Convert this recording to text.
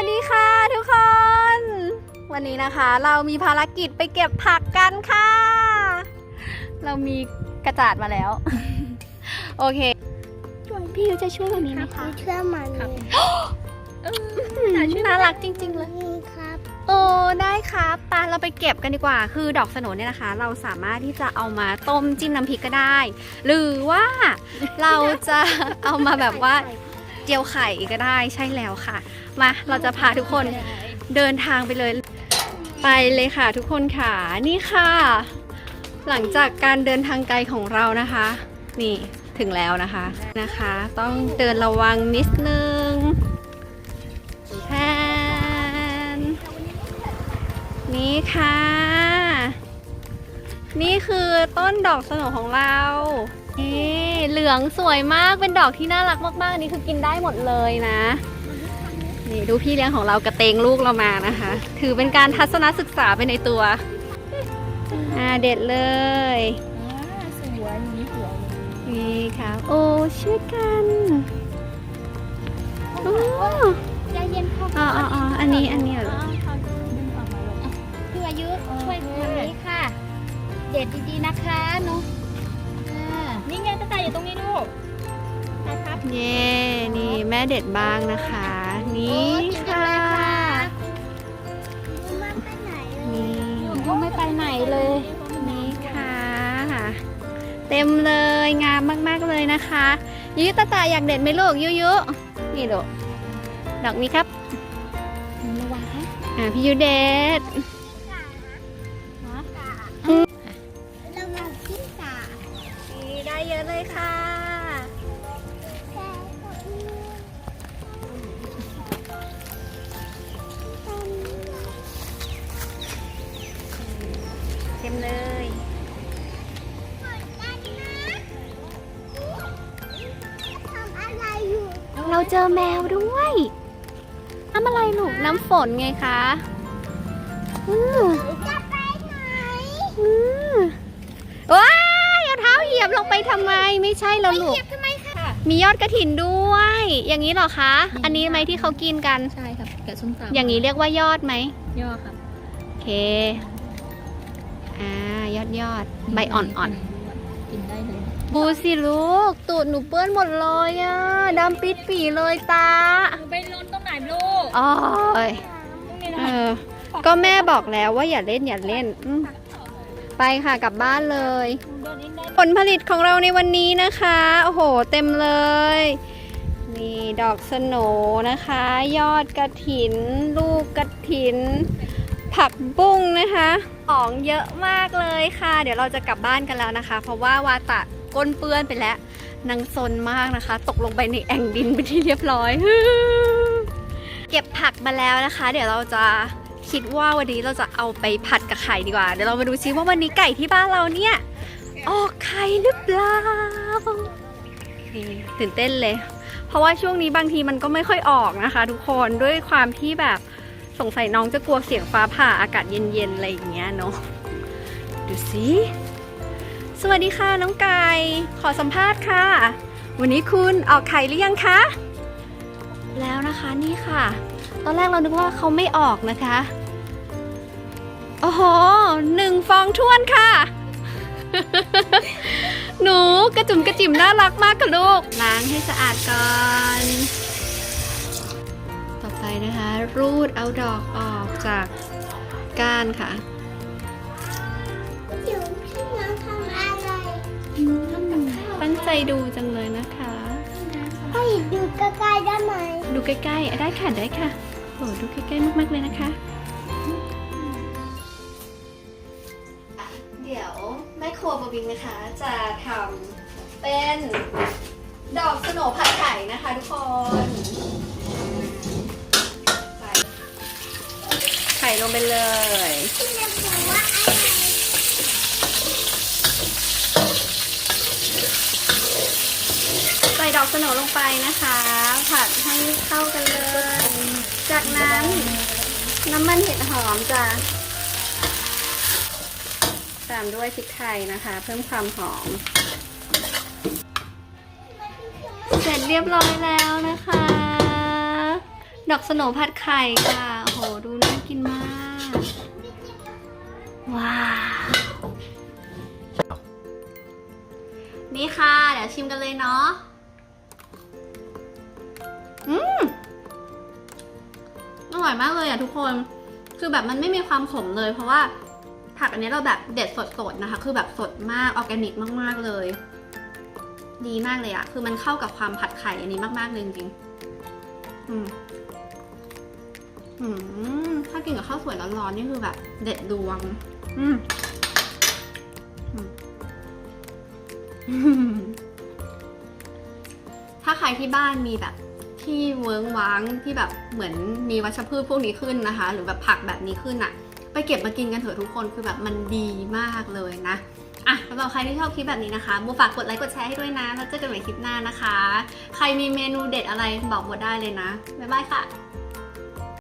วัสดีค่ะทุกคน วันนี้นะคะเรามีภารกิจไปเก็บผักกันค่ะ เรามีกระจาดมาแล้ว โอเคพี่ยูจะช่วยแบบนี้ไหมคะเชื่อมันเลยน่ารักจริง ๆ เลยนี่ครับ โอ้ได้ครับปาเราไปเก็บกันดีกว่า คือดอกสโหนเนี่ยนะคะ เราสามารถที่จะเอามาต้มจิ้มน้ำพริกก็ได้ หรือว่าเราจะเอามาแบบว่า เจียวไข่ก็ได้ใช่แล้วค่ะ มาเราจะพาทุกคนเดินทางไปเลย ไปเลยค่ะทุกคนค่ะนี่ค่ะ หลังจากการเดินทางไกลของเรานะคะ นี่ถึงแล้วนะคะนะคะ ต้องเดินระวังนิดนึงแทนนี่ค่ะ นี่คือต้นดอกสโหนของเรานี่ เหลืองสวยมากเป็นดอกที่น่ารักมากๆอันนี่คือกินได้หมดเลยนะ นี่ดูพี่เลี้ยงของเรากระเตงลูกเรามานะคะ ถือเป็นการทัศนศึกษาไปในตัวอ่าเด็ดเลยสวยมีหัวนี่ค่ะโอ้ช่วยกันโอ้ใจเย็นค่ะอ๋ออ๋ออ๋ออันนี้อันนี้เหรอพี่อายุช่วยทำนี้ค่ะ เด็ดดีๆนะคะหนุนี่ไง ตาตาอยู่ตรงนี้ลูกนะครับ เย่นี่แม่เด็ดบ้างนะคะ นี่ค่ะนี่ก็ไม่ไปไหนเลย นี่ค่ะ เต็มเลยงามมากๆเลยนะคะยุยุตาตาอยากเด็ดไหมลูกยุยุนี่ลูกดอกนี้ครับระวังนะอ่าพี่ยุเด็ด เยอะเลยค่ะ เต็มเลยทำอะไรอยู่เราเจอแมวด้วยน้ำอะไรลูกน้ำฝนไงคะ อือจะไปไหน อือว้ายเอาเท้าเหยีย บลงไปทำไมไม่ใช่แล้วลูก ทำไมคะ มียอดกระถินด้วย อย่างนี้เหรอคะอันนี้ไหมที่เขากินกัน ใช่ครับแกะส้มตำอย่างนี้เรียกว่ายอดไหมย่อครับโอเค อ่ายอดยอดใบอ่อนกินได้เลยๆดูสิลูก ตูดหนูเปื้อนหมดเลยอะดำปิดปีเลยตาหนูไปล้นตรงไหนลูกอ๋อยตรงนี้เอนะอก็แม่บอกแล้วว่าอย่าเล่นอย่าเล่นอืม ไปค่ะกลับบ้านเลย ผลผลิตของเราในวันนี้นะคะ โอ้โห เต็มเลยนี่ดอกสโนนะคะ ยอดกระถิน ลูกกระถิน ผักบุ้งนะคะของเยอะมากเลยค่ะ เดี๋ยวเราจะกลับบ้านกันแล้วนะคะ เพราะว่าวาตะก้นเปื้อนไปแล้วนางซนมากนะคะ ตกลงไปในแอ่งดินไปที่เรียบร้อย เก็บผักมาแล้วนะคะ เดี๋ยวเราจะ คิดว่าวันนี้เราจะเอาไปผัดกับไข่ดีกว่า เดี๋ยวเรามาดูซิว่าวันนี้ไก่ที่บ้านเราเนี่ย ออกไข่หรือเปล่าตื่นเต้นเลย เพราะว่าช่วงนี้บางทีมันก็ไม่ค่อยออกนะคะ ทุกคนด้วยความที่แบบสงสัยน้องจะกลัวเสียงฟ้าผ่าอากาศเย็นๆอะไรอย่างเงี้ยเนาะดูสิสวัสดีค่ะน้องไก่ขอสัมภาษณ์ค่ะ วันนี้คุณออกไข่หรือยังคะแล้วนะคะนี่ค่ะ ตอนแรกเรานึกว่าเขาไม่ออกนะคะ โอ้โหหนึ่งฟองท้วนค่ะ หนูกระจุ่มกระจิ๋มน่ารักมากค่ะลูก ล้างให้สะอาดก่อน ต่อไปนะคะ รูดเอาดอกออกจากก้านค่ะเดี๋ยวพี่น้องทำอะไรตั้งใจดูจังเลยนะคะให้ดูใกล้ๆได้ไหม ดูใกล้ๆ ได้ค่ะได้ค่ะโอ้ดูใกล้ๆมากๆเลยนะคะ วบบิงนะคะ จะทำเป็นดอกสโนผัดไข่นะคะทุกคนใส่ไข่ลงไปเลย ใส่ดอกสโนลงไปนะคะ ผัดให้เข้ากันเลย จากนั้นน้ำมันเห็ดหอมจะ ตามด้วยพริกไทยนะคะ เพิ่มความหอม เสร็จเรียบร้อยแล้วนะคะ ดอกสโนผัดไข่ค่ะโอ้โห ดูน่ากินมาก ว้าว นี่ค่ะ เดี๋ยวชิมกันเลยเนาะ อืม อร่อยมากเลยอะทุกคน คือแบบมันไม่มีความขมเลยเพราะว่า ผักอันนี้เราแบบเด็ดสดๆนะคะ คือแบบสดมากออร์แกนิกมากๆเลย ดีมากเลยอะคือมันเข้ากับความผัดไข่อันนี้มากๆเลยจริงๆอืมอืมถ้ากินกับข้าวสวยร้อนๆนี่คือแบบ เด็ดดวง อืมถ้าใครที่บ้านมีแบบที่เวิ้งว้างที่แบบเหมือนมีวัชพืชพวกนี้ขึ้นนะคะ หรือแบบผักแบบนี้ขึ้นอะไป เก็บมากินกันเถอะทุกคนคือแบบมันดีมากเลยนะอะสำหรับใครที่ชอบคลิปแบบนี้นะคะโบฝากกดไลค์กดแชร์ให้ด้วยนะแล้วเจอกันใหม่คลิปหน้านะคะ ใครมีเมนูเด็ดอะไรบอกโบได้เลยนะบ๊ายบายค่ะ